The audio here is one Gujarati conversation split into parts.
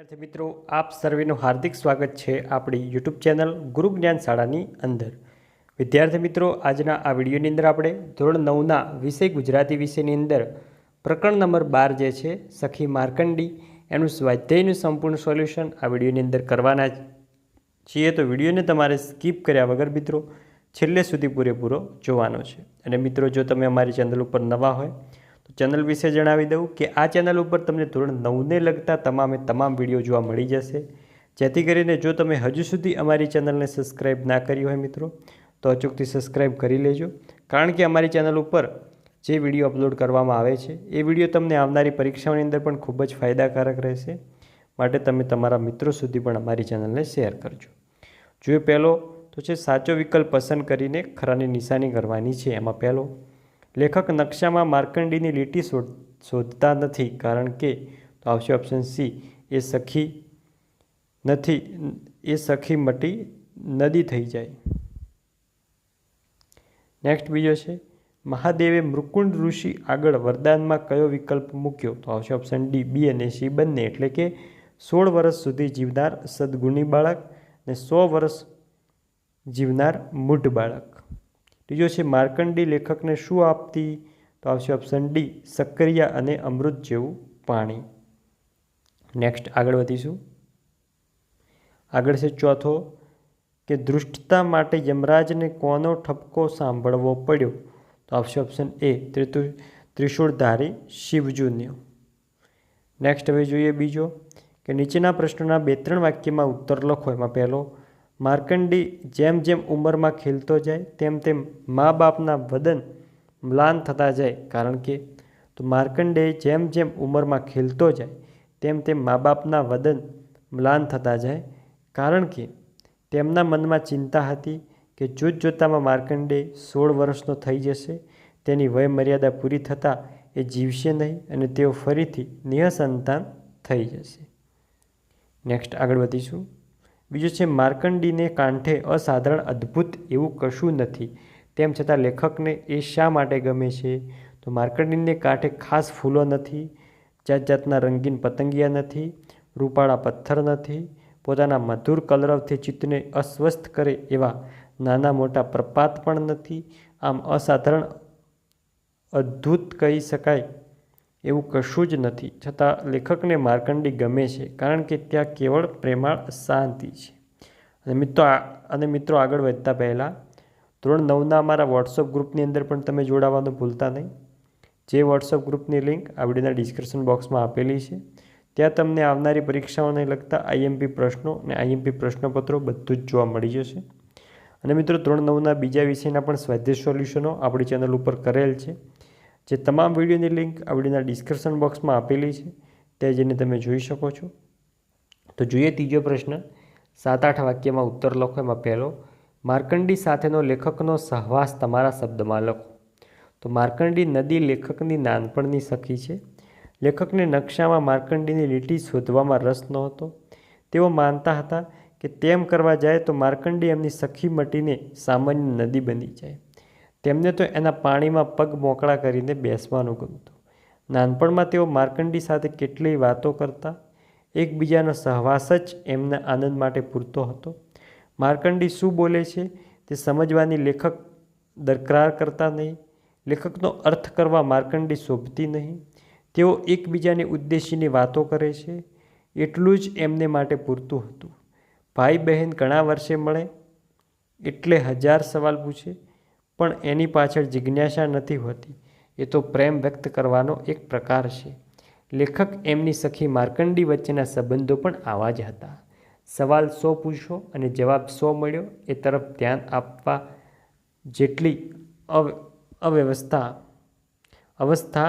વિદ્યાર્થી મિત્રો, આપ સર્વેનું હાર્દિક સ્વાગત છે આપણી યુટ્યુબ ચેનલ ગુરુ જ્ઞાન શાળાની અંદર. વિદ્યાર્થી મિત્રો, આજના આ વિડીયોની અંદર આપણે ધોરણ નવના વિષય ગુજરાતી વિષયની અંદર પ્રકરણ નંબર બાર જે છે, સખી માર્કંડી, એનું સ્વાધ્યાયનું સંપૂર્ણ સોલ્યુશન આ વિડીયોની અંદર કરવાના છીએ. તો વિડીયોને તમારે સ્કીપ કર્યા વગર મિત્રો, છેલ્લે સુધી પૂરેપૂરો જોવાનો છે. અને મિત્રો, જો તમે અમારી ચેનલ ઉપર નવા હોય ચેનલ વિશે જણાવી દઉં કે આ ચેનલ ઉપર તમને ધોરણ નવને લગતા તમામે તમામ વીડિયો જોવા મળી જશે. જેથી કરીને જો તમે હજુ સુધી અમારી ચેનલને સબસ્ક્રાઈબ ના કરી હોય મિત્રો, તો અચૂકથી સબસ્ક્રાઈબ કરી લેજો. કારણ કે અમારી ચેનલ ઉપર જે વીડિયો અપલોડ કરવામાં આવે છે, એ વીડિયો તમને આવનારી પરીક્ષાઓની અંદર પણ ખૂબ જ ફાયદાકારક રહેશે. માટે તમે તમારા મિત્રો સુધી પણ અમારી ચેનલને શેર કરજો. જો પહેલો તો છે સાચો વિકલ્પ પસંદ કરીને ખરાની નિશાની કરવાની છે એમાં પહેલો. લેખક નકશામાં માર્કંડીની લીટી શોધ, શોધતા નથી કારણ કે, તો આવશે ઓપ્શન સી એ સખી નથી, એ સખી મટી નદી થઈ જાય. નેક્સ્ટ બીજો છે, મહાદેવે મૃકુંડ ઋષિ આગળ વરદાનમાં કયો વિકલ્પ મૂક્યો? તો આવશે ઓપ્શન ડી બી અને સી બંને, એટલે કે સોળ વર્ષ સુધી જીવનાર સદગુણી બાળક અને સો વર્ષ જીવનાર મૂઢ બાળક. ત્રીજો છે માર્કંડી લેખકને શું આપતી? તો આવશે ઓપ્શન ડી સક્રિયા અને અમૃત જેવું પાણી. નેક્સ્ટ આગળ વધીશું. આગળ છે, ચોથો, કે દૃષ્ટતા માટે યમરાજને કોનો ઠપકો સાંભળવો પડ્યો? તો આવશે ઓપ્શન એ ત્રિતુ, ત્રિશુળધારી શિવજુન્યો. નેક્સ્ટ હવે જોઈએ બીજો, કે નીચેના પ્રશ્નોના બે ત્રણ વાક્યમાં ઉત્તર લખો. એમાં પહેલો માર્કંડી જેમ જેમ ઉંમરમાં ખીલતો જાય, તેમ તેમ મા બાપના વદન મ્લાન થતા જાય. કારણ કે તો માર્કંડે જેમ જેમ ઉંમરમાં ખીલતો જાય, તેમ તેમ મા બાપના વદન મ્લાન થતા જાય. કારણ કે તેમના મનમાં ચિંતા હતી કે જોત જોતામાં માર્કંડે સોળ વર્ષનો થઈ જશે, તેની વયમર્યાદા પૂરી થતાં એ જીવશે નહીં અને તેઓ ફરીથી નિઃસંતાન થઈ જશે. નેક્સ્ટ આગળ વધીશું. બીજું છે, માર્કંડીને કાંઠે અસાધારણ અદ્ભુત એવું કશું નથી. તેમ છતાં લેખકને એ શા માટે ગમે છે? તો માર્કંડીને કાંઠે ખાસ ફૂલો નથી જાત જાતના રંગીન પતંગિયા નથી, રૂપાળા પથ્થર નથી, પોતાના મધુર કલરવથી ચિત્તને અસ્વસ્થ કરે એવા નાના મોટા પ્રપાત પણ નથી. આમ અસાધારણ અદ્ભુત કહી શકાય એવું કશું જ નથી. છતાં લેખકને માર્કંડી ગમે છે, કારણ કે ત્યાં કેવળ પ્રેમાળ શાંતિ છે. અને મિત્રો અને મિત્રો આગળ વધતા પહેલાં, ધોરણ નવના અમારા વોટ્સઅપ ગ્રુપની અંદર પણ તમે જોડાવાનું ભૂલતા નહીં. જે વોટ્સઅપ ગ્રુપની લિંક આ વિડીયોના ડિસ્ક્રિપ્શન બોક્સમાં આપેલી છે, ત્યાં તમને આવનારી પરીક્ષાઓને લગતા આઈએમપી પ્રશ્નો અને આઈએમપી પ્રશ્નપત્રો બધું જ જોવા મળી જશે. અને મિત્રો ધોરણ નવના બીજા વિષયના પણ સ્વાધ્યાય સોલ્યુશનો આપણી ચેનલ ઉપર કરેલ છે. જે તમામ વિડીયોની લિંક આ વિડીયોના ડિસ્ક્રિપ્શન બોક્સમાં આપેલી છે, તે જઈને તમે જોઈ શકો છો. તો જોઈએ ત્રીજો પ્રશ્ન. સાત આઠ વાક્યમાં ઉત્તર લખો, એમાં પહેલો, માર્કંડી સાથેનો લેખકનો સહવાસ તમારા શબ્દમાં લખો. તો માર્કંડી નદી લેખકની નાનપણની સખી છે. લેખકને નકશામાં માર્કંડીની લીટી શોધવામાં રસ નહોતો. તેઓ માનતા હતા કે તેમ કરવા જાય તો માર્કંડી એમની સખી મટીને સામાન્ય નદી બની જાય. તેમને તો એના પાણીમાં પગ મોકળા કરીને બેસવાનું ગમતું. નાનપણમાં તેઓ માર્કંડી સાથે કેટલીય વાતો કરતા, એકબીજાનો સહવાસ જ એમના આનંદ માટે પૂરતો હતો. માર્કંડી શું બોલે છે તે સમજવાની લેખક દરકરાર કરતા નહીં. લેખકનો અર્થ કરવા માર્કંડી શોભતી નહીં. તેઓ એકબીજાને ઉદ્દેશીની વાતો કરે છે. એટલું જ એમને માટે પૂરતું હતું. ભાઈ બહેન ઘણા વર્ષે મળે, એટલે હજાર સવાલ પૂછે પણ એની પાછળ જિજ્ઞાસા નથી હોતી. એ તો પ્રેમ વ્યક્ત કરવાનો એક પ્રકાર છે. લેખક એમની સખી માર્કંડી વચ્ચેના સંબંધો પણ આવા જ હતા. સવાલ સો પૂછો અને જવાબ સો મળ્યો, એ તરફ ધ્યાન આપવા જેટલી અવ, અવ્યવસ્થા, અવસ્થા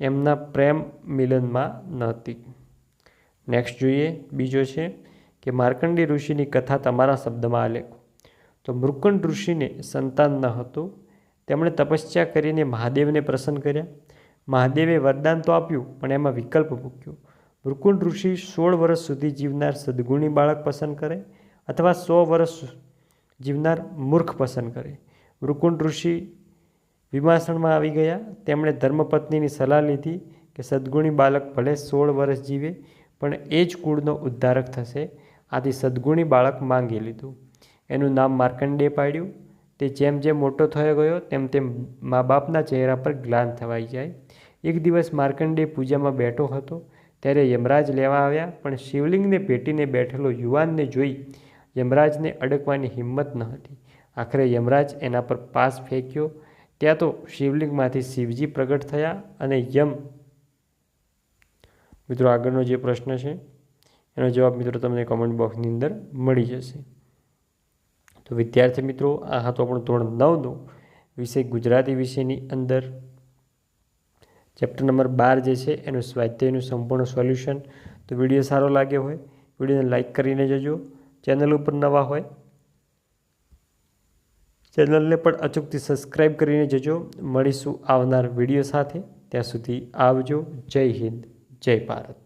એમના પ્રેમ મિલનમાં નહોતી. નેક્સ્ટ જોઈએ, બીજો છે કે માર્કંડી ઋષિની કથા તમારા શબ્દમાં આલેખો. તો મૃકુંડ ઋષિને સંતાન ન હતું. તેમણે તપસ્યા કરીને મહાદેવને પ્રસન્ન કર્યા. મહાદેવે વરદાન તો આપ્યું, પણ એમાં વિકલ્પ મૂક્યો. મૃકુંડ ઋષિ સોળ વર્ષ સુધી જીવનાર સદગુણી બાળક પસંદ કરે અથવા સો વર્ષ જીવનાર મૂર્ખ પસંદ કરે. મૃકુંડ ઋષિ વિમાસણમાં આવી ગયા. તેમણે ધર્મપત્નીની સલાહ લીધી કે સદગુણી બાળક ભલે સોળ વર્ષ જીવે, પણ એ જ કુળનો ઉદ્ધારક થશે. આથી સદગુણી બાળક માંગી લીધું. એનું નામ માર્કંડે પાડ્યું. તે જેમ જેમ મોટો થયો ગયો, તેમ તેમ મા બાપના ચહેરા પર ગ્લાન થવાઈ જાય. એક દિવસ માર્કંડે પૂજામાં બેઠો હતો. ત્યારે યમરાજ લેવા આવ્યા, પણ શિવલિંગને પેટીને બેઠેલો યુવાનને જોઈ યમરાજને અડકવાની હિંમત ન હતી. આખરે યમરાજ એના પર પાસ ફેંક્યો. ત્યાં તો શિવલિંગમાંથી શિવજી પ્રગટ થયા અને યમ મિત્રો આગળનો જે પ્રશ્ન છે, એનો જવાબ મિત્રો તમને કમેન્ટ બોક્સની અંદર મળી જશે. તો વિદ્યાર્થી મિત્રો, આ હતો આપણો ધોરણ નવનો વિષય ગુજરાતી વિષયની અંદર. ચેપ્ટર નંબર બાર જે છે, એનું સ્વાધ્યાયનું સંપૂર્ણ સોલ્યુશન તો વીડિયો સારો લાગ્યો હોય, વિડીયોને લાઇક કરીને જજો. ચેનલ ઉપર નવા હોય, ચેનલને પણ અચૂકથી સબસ્ક્રાઈબ કરીને જજો. મળીશું આવનાર વીડિયો સાથે. ત્યાં સુધી આવજો. જય હિન્દ, જય ભારત.